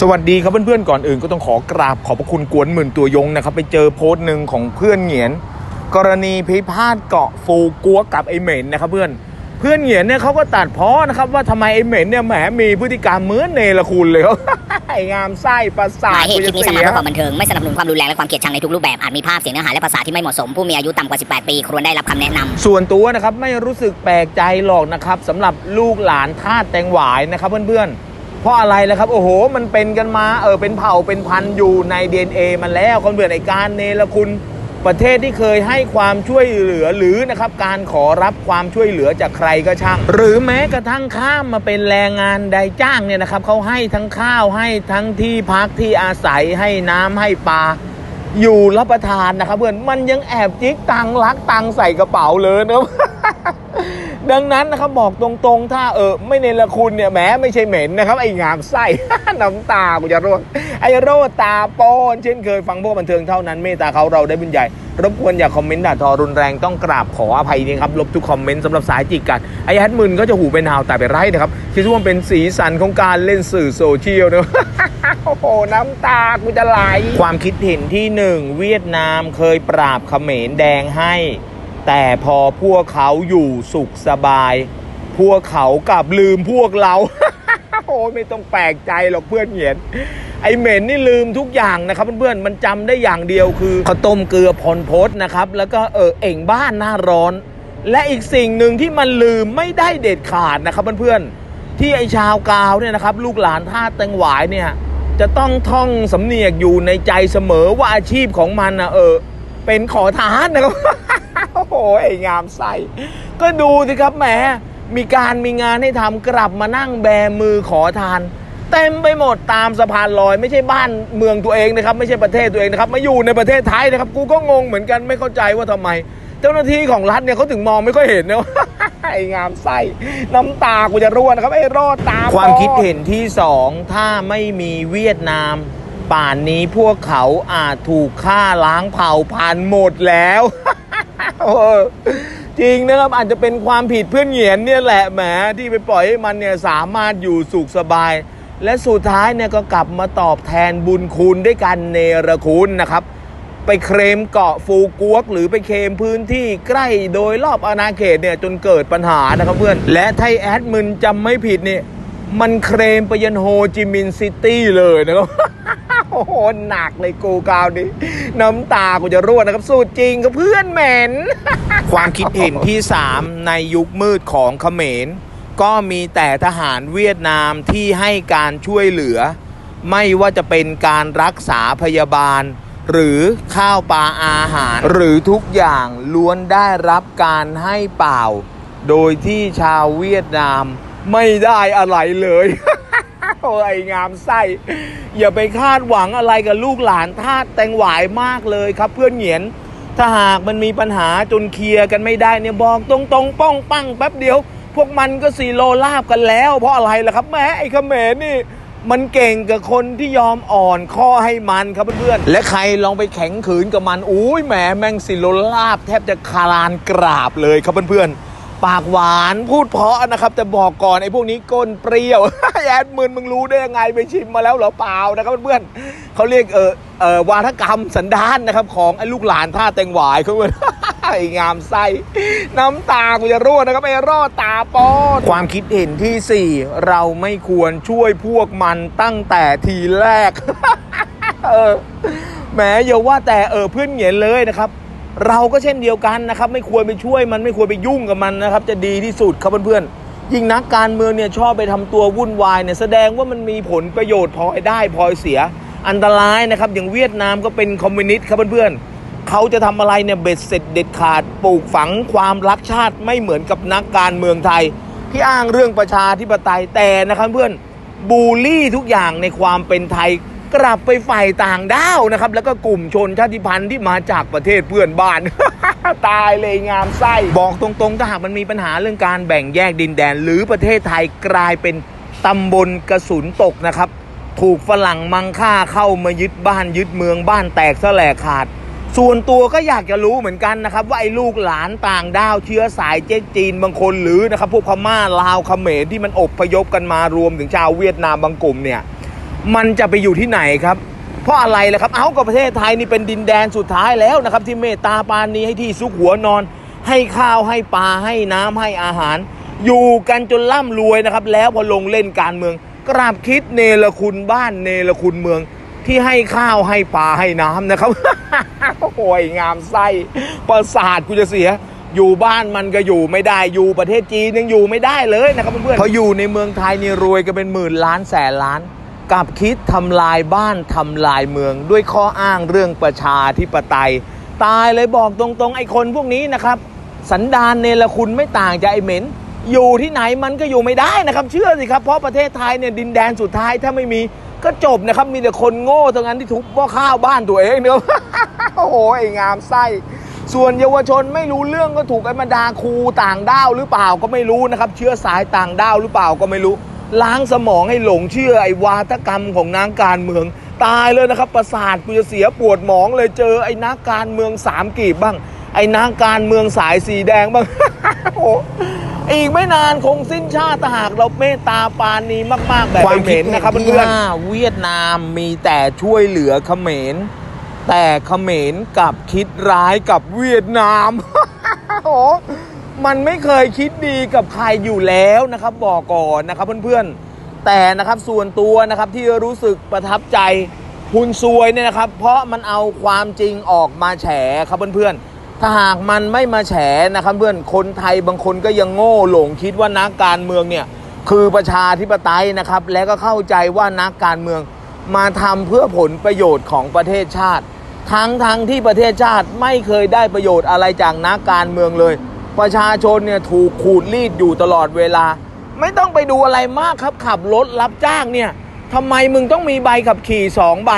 สวัสดีครับเพื่อนๆก่อนอื่นก็ต้องขอกราบขอบพระคุณกวนหมื่นตัวยงนะครับ ไปเจอโพสต์หนึ่งของเพื่อนเหงียน กรณีพิพาทเกาะฟูกัวกับไอเหม็นนะครับเพื่อนเพื่อนเหงียนเนี่ยเขาก็ตัดเพ้อนะครับว่าทำไมไอเหม็นเนี่ยแหมมีพฤติกรรมเหมือนเนรคุณเลยไองามไส้ประสาหทมายเหตุคลิปนี้สกูร้างจะมาเสียเพื่อความบันเทิงไม่สนับสนุนความรุนแรงและความเกลียดชังในทุกรูปแบบอาจมีภาพเสียงเนื้อหาและภาษาที่ไม่เหมาะสมผู้มีอายุต่ำกว่า 18 ปีควรได้รับคำแนะนำส่วนตัวนะครับไม่รู้สึกแปลกใจหรอกนะครับสำหรับลูกหลานทาสแตงหวายนะครับเพื่อนๆ เพราะอะไรล่ะครับ โอ้โห มันเป็นกันมาเออเป็นเผ่าเป็นพันธุ์อยู่ใน DNA มันแล้วคนเบื่อไอการเนรคุณประเทศที่เคยให้ความช่วยเหลือหรือนะครับการขอรับความช่วยเหลือจากใครก็ช่าง หรือแม้กระทั่งข้ามมาเป็นแรงงานใดจ้างเนี่ยนะครับเขาให้ทั้งข้าวให้ทั้งที่พักที่อาศัยให้น้ำให้ปลาอยู่รับประทานนะครับเพื่อนมันยังแอบจิกตังค์ลักตังใส่กระเป๋าเลยนะครับ ดังนั้นนะครับบอกตรงๆ ถ้าเออไม่เนรคุณเนี่ยแหมไม่ใช่เหม็นนะครับ ไอ้งามไส้ น้ำตากูจะร่วงไอ้โรตาโปนเช่นเคยฟังพวกบันเทิงเท่านั้นเมตตาเขาเราได้บุญใหญ่รบกวนอย่าคอมเมนต์ด่าทอรุนแรงต้องกราบขออภัยนี่ครับลบทุกคอมเมนต์สำหรับสายจิกกัดไอ้แอดมึนก็จะหูเป็นหาวแต่ไปไร้นะครับคิดว่ามันเป็นสีสันของการเล่นสื่อโซเชียลนะโอ้โหน้ำตากูจะไหลความคิดเห็นที่หนึ่งเวียดนามเคยปราบเขมรแดงให้ แต่พอพวกเขาอยู่สุขสบาย พวกเขากลับลืมพวกเรา โอ้ไม่ต้องแปลกใจหรอกเพื่อนเหงียนไอเหม็นนี่ลืมทุกอย่างนะครับเพื่อนๆ มันจำได้อย่างเดียวคือข้าวต้มเกลือพรพศนะครับ แล้วก็เออเอ่งบ้านหน้าร้อน และอีกสิ่งหนึ่งที่มันลืมไม่ได้เด็ดขาดนะครับเพื่อนๆ ที่ไอชาวกาวเนี่ยนะครับ ลูกหลานท่าแตงหวายเนี่ย จะต้องท่องสำเนียกอยู่ในใจเสมอว่าอาชีพของมันนะเออเป็นขอทานนะครับ โอ้โหไอ้งามใสก็ดูสิครับแหมมีการมีงานให้ทำกลับมานั่งแบมือขอทาน เต็มไปหมดตามสะพานลอย ไม่ใช่บ้านเมืองตัวเองนะครับ ไม่ใช่ประเทศตัวเองนะครับมาอยู่ในประเทศไทยนะครับ กูก็งงเหมือนกันไม่เข้าใจว่าทำไม เจ้าหน้าที่ของรัฐเนี่ยเขาถึงมองไม่ค่อยเห็นนะไอ้งามไส้น้ำตากูจะร่วนะครับไอ้รอดตาความคิดเห็นที่สองถ้าไม่มีเวียดนาม ป่านนี้พวกเขาอาจถูกฆ่าล้างเผ่าพันธุ์หมดแล้ว จริงนะครับอาจจะเป็นความผิดเพื่อนเหงียนเนี่ยแหละแหมที่ไปปล่อยให้มันเนี่ยสามารถอยู่สุขสบาย และสุดท้ายเนี่ยก็กลับมาตอบแทนบุญคุณด้วยการเนรคุณนะครับ ไปเคลมเกาะฟูกวก หรือไปเคลมพื้นที่ใกล้โดยรอบอาณาเขตเนี่ยจนเกิดปัญหานะครับเพื่อน และไทยแอดมินจำไม่ผิดเนี่ยมันเคลมไปยันโฮจิมินห์ซิตี้เลยนะครับ โอ้หหนักเลยกูกาวนี้น้ำตากูจะร่วงนะครับสูตรจริงกับเพื่อนเหม็น ความคิดเห็นที่ 3 ในยุคมืดของเขมร ก็มีแต่ทหารเวียดนามที่ให้การช่วยเหลือ ไม่ว่าจะเป็นการรักษาพยาบาล หรือข้าวปลาอาหาร หรือทุกอย่างล้วนได้รับการให้เปล่า โดยที่ชาวเวียดนามไม่ได้อะไรเลย โอ้ยงามไส้อย่าไปคาดหวังอะไรกับลูกหลานทาสแตงหวายมากเลยครับ เพื่อนเหงียนถ้าหากมันมีปัญหาจนเคลียร์กันไม่ได้เนี่ยบอกตรงๆป้องปังแป๊บเดียว พวกมันก็สีโลลาบกันแล้ว เพราะอะไรล่ะครับแม้ไอ้เขมรนี่มันเก่งกับคนที่ยอมอ่อนข้อให้มันครับเพื่อนๆ และใครลองไปแข็งขืนกับมันอุ้ยแหมแม่งสิโลลาบแทบจะคารานกราบเลยครับเพื่อนๆ ปากหวานพูดเพราะนะครับแต่บอกก่อนไอ้พวกนี้ก้นเปรี้ยวแอดมึนมึงรู้ได้ยังไงไปชิมมาแล้วเหรอเปล่านะครับเพื่อนเขาเรียกเออเออวาทกรรมสันดานนะครับ ของไอ้ลูกหลานท่าแตงหวายเขาเพื่อนไอ้งามไส้น้ำตากูจะร่วนะครับไอ้รอดตาปอนความคิดเห็นที่ 4 เราไม่ควรช่วยพวกมันตั้งแต่ทีแรกเออแหมอย่าว่าแต่เออเพื่อนเหงียนเลยนะครับ เราก็เช่นเดียวกันนะครับ ไม่ควรไปช่วยมันไม่ควรไปยุ่งกับมันนะครับ จะดีที่สุดครับเพื่อนๆยิ่งนักการเมืองเนี่ยชอบไปทำตัววุ่นวายเนี่ยแสดงว่ามันมีผลประโยชน์พลอยได้พลอยเสีย อันตรายนะครับ อย่างเวียดนามก็เป็นคอมมิวนิสต์ครับเพื่อนๆเขาจะทำอะไรเนี่ยเบ็ดเสร็จเด็ดขาดปลูกฝังความรักชาติไม่เหมือนกับนักการเมืองไทย ที่อ้างเรื่องประชาธิปไตยแต่นะครับเพื่อนบูลลี่ทุกอย่างในความเป็นไทย กลับไปฝ่ายต่างด้าวนะครับ แล้วก็กลุ่มชนชาติพันธุ์ที่มาจากประเทศเพื่อนบ้าน ตายเลยงามไส้ บอกตรงๆถ้าหากมันมีปัญหาเรื่องการแบ่งแยกดินแดน หรือประเทศไทยกลายเป็นตำบลกระสุนตกนะครับ ถูกฝรั่งมังค่าเข้ามายึดบ้านยึดเมืองบ้านแตกแสลกขาด ส่วนตัวก็อยากจะรู้เหมือนกันนะครับ ว่าไอ้ลูกหลานต่างด้าวเชื้อสายเจ๊กจีนบางคนหรือนะครับพวกพม่าลาวเขมรที่มันอบพยพกันมารวมถึงชาวเวียดนามบางกลุ่มเนี่ย มันจะไปอยู่ที่ไหนครับ เพราะอะไรล่ะครับ เอากับประเทศไทยนี่เป็นดินแดนสุดท้ายแล้วนะครับ ที่เมตตาปานนี้ให้ที่ซุกหัวนอน ให้ข้าวให้ปลาให้น้ำให้อาหาร อยู่กันจนร่ำรวยนะครับ แล้วพอลงเล่นการเมือง กราบคิดเนรคุณบ้านเนรคุณเมืองที่ให้ข้าวให้ปลาให้น้ำนะครับโอ้ยงามไส้ประสาทกูจะเสีย อยู่บ้านมันก็อยู่ไม่ได้อยู่ประเทศจีนยังอยู่ไม่ได้เลยนะครับเพื่อนๆเขาอยู่ในเมืองไทยนี่รวยกันเป็นหมื่นล้านแสนล้าน กลับคิดทำลายบ้านทำลายเมือง ด้วยข้ออ้างเรื่องประชาธิปไตย ตายเลยบอกตรงๆ ไอ้คนพวกนี้นะครับ สันดานเนรคุณไม่ต่างจากไอ้เหม็น อยู่ที่ไหนมันก็อยู่ไม่ได้นะครับ เชื่อสิครับ เพราะประเทศไทยเนี่ยดินแดนสุดท้ายถ้าไม่มีก็จบนะครับ มีแต่คนโง่ทั้งนั้นที่ทุบหม้อข้าวบ้านตัวเองเนอะโอ้โหไอ้งามไส้ส่วนเยาวชนไม่รู้เรื่องก็ถูกไอ้บรรดาครูต่างด้าวหรือเปล่าก็ไม่รู้นะครับ เชื้อสายต่างด้าวหรือเปล่าก็ไม่รู้ ล้างสมองให้หลงเชื่อไอ้วาทกรรมของนักการเมือง ตายเลยนะครับ ประสาทกูจะเสียปวดหมองเลยเจอไอ้นักการเมืองสามกีบบ้าง ไอ้นักการเมืองสายสีแดงบ้างโอ้โหอีกไม่นานคงสิ้นชาติถ้าหากเราเมตตาปราณีมากๆแบบเขมรนะครับเพื่อนๆเวียดนามมีแต่ช่วยเหลือเขมร แต่เขมรกลับคิดร้ายกับเวียดนามโอ้โห มันไม่เคยคิดดีกับใครอยู่แล้วนะครับบอกก่อนนะครับเพื่อนๆ แต่นะครับส่วนตัวนะครับที่รู้สึกประทับใจหุนซวยเนี่ยนะครับ เพราะมันเอาความจริงออกมาแฉครับเพื่อนๆ ถ้าหากมันไม่มาแฉนะครับเพื่อนคนไทยบางคนก็ยังโง่หลงคิดว่านักการเมืองเนี่ยคือประชาธิปไตยนะครับ และก็เข้าใจว่านักการเมืองมาทำเพื่อผลประโยชน์ของประเทศชาติ ทั้งทั้งที่ประเทศชาติไม่เคยได้ประโยชน์อะไรจากนักการเมืองเลย ประชาชนเนี่ยถูกขูดรีดอยู่ตลอดเวลา ไม่ต้องไปดูอะไรมากครับขับรถรับจ้างเนี่ยทำไมมึงต้องมีใบขับขี่สองใบ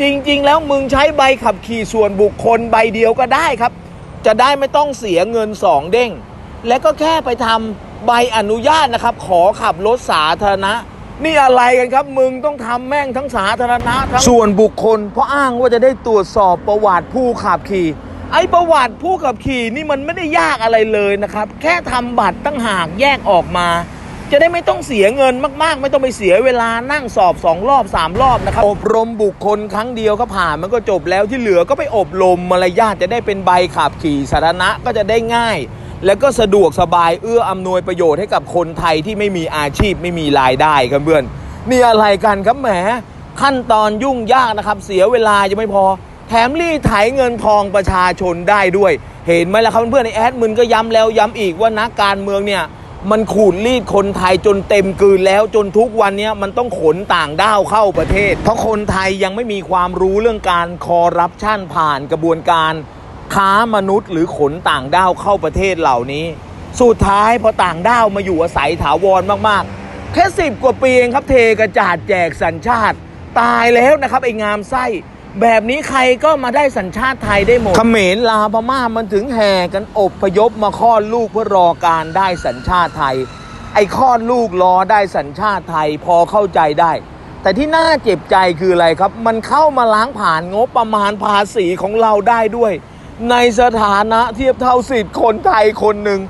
จริง ๆ แล้วมึงใช้ใบขับขี่ส่วนบุคคลใบเดียวก็ได้ครับ จะได้ไม่ต้องเสียเงินสองเด้ง และก็แค่ไปทำใบอนุญาตนะครับ ขอขับรถสาธารณะนี่อะไรกันครับ มึงต้องทำแม่งทั้งสาธารณะทั้งส่วนบุคคล เพราะอ้างว่าจะได้ตรวจสอบประวัติผู้ขับขี่ ไอประวัติผู้ขับขี่นี่มันไม่ได้ยากอะไรเลยนะครับ แค่ทำบัตรตั้งหากแยกออกมา จะได้ไม่ต้องเสียเงินมาก ๆ ไม่ต้องไปเสียเวลานั่งสอบสองรอบสามรอบนะครับ อบรมบุคคลครั้งเดียวก็ผ่านมันก็จบแล้วที่เหลือก็ไปอบรมมารยาทจะได้เป็นใบขับขี่สาธารณะก็จะได้ง่าย แล้วก็สะดวกสบายเอื้ออำนวยประโยชน์ให้กับคนไทยที่ไม่มีอาชีพไม่มีรายได้ครับเพื่อนนี่อะไรกันครับแหมขั้นตอนยุ่งยากนะครับ เสียเวลายังไม่พอ แถมรีดไถเงินทองประชาชนได้ด้วย เห็นไหมล่ะครับเพื่อนๆในแอดมินก็ย้ำแล้วย้ำอีกว่านักการเมืองเนี่ยมันขูดรีดคนไทยจนเต็มกืนแล้วจนทุกวันนี้มันต้องขนต่างด้าวเข้าประเทศ เพราะคนไทยยังไม่มีความรู้เรื่องการคอร์รัปชันผ่านกระบวนการ ค้ามนุษย์หรือขนต่างด้าวเข้าประเทศเหล่านี้ สุดท้ายพอต่างด้าวมาอยู่อาศัยถาวรมากๆ แค่สิบกว่าปีเองครับเทกระจาดแจกสัญชาติ ตายแล้วนะครับไอ้งามไส้ แบบนี้ใครก็มาได้สัญชาติไทยได้หมดเขมรลาวพม่ามันถึงแห่กันอบพยพมาคลอดลูกเพื่อรอการได้สัญชาติไทย ไอ้คลอดลูกรอได้สัญชาติไทยพอเข้าใจได้ แต่ที่น่าเจ็บใจคืออะไรครับ มันเข้ามาล้างผ่านงบประมาณภาษีของเราได้ด้วย ในสถานะเทียบเท่าสิทธิ์คนไทยคนหนึ่ง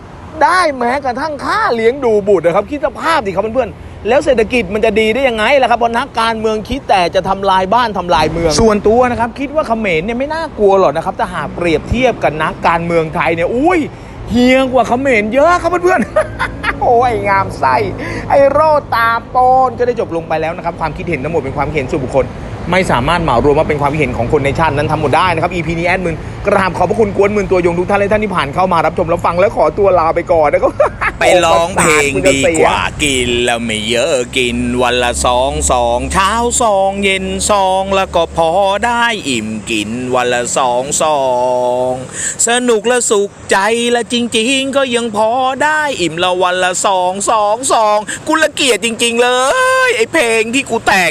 ได้แม้กระทั่งค่าเลี้ยงดูบุตรนะครับคิดสภาพดิครับเพื่อนๆ แล้วเศรษฐกิจมันจะดีได้ยังไงล่ะครับเพราะนักการเมืองคิดแต่จะทำลายบ้านทำลายเมือง ส่วนตัวนะครับคิดว่าเขมรเนี่ยไม่น่ากลัวหรอกนะครับถ้าหากเปรียบเทียบกับนักการเมืองไทยเนี่ยอุ้ยเฮียงกว่าเขมรเยอะครับเพื่อนๆ โอ้ยงามไส้ไอ้โรตาโปนก็ได้จบลงไปแล้วนะครับ ความคิดเห็นทั้งหมดเป็นความเห็นส่วนบุคคล ไม่สามารถเหมารวมว่าเป็นความคิดเห็นของคนในชาตินั้นทำหมดได้นะครับ EP นี้แอดมินกราบขอบพระคุณกวนมืนตัวยงทุกท่านและท่านที่ผ่านเข้ามารับชมรับฟังแล้วขอตัวลาไปก่อนนะครับไปร้องเพลงดีกว่ากินแล้วไม่เยอะกินวันละสองสองเช้าสองเย็นสองแล้วก็พอได้อิ่มกินวันละสองสองสนุกและสุขใจและจริง ๆ ก็ยังพอได้อิ่มละวันละสองสองสองกูละเกียดจริง ๆ เลย ไอเพลงที่กูแต่ง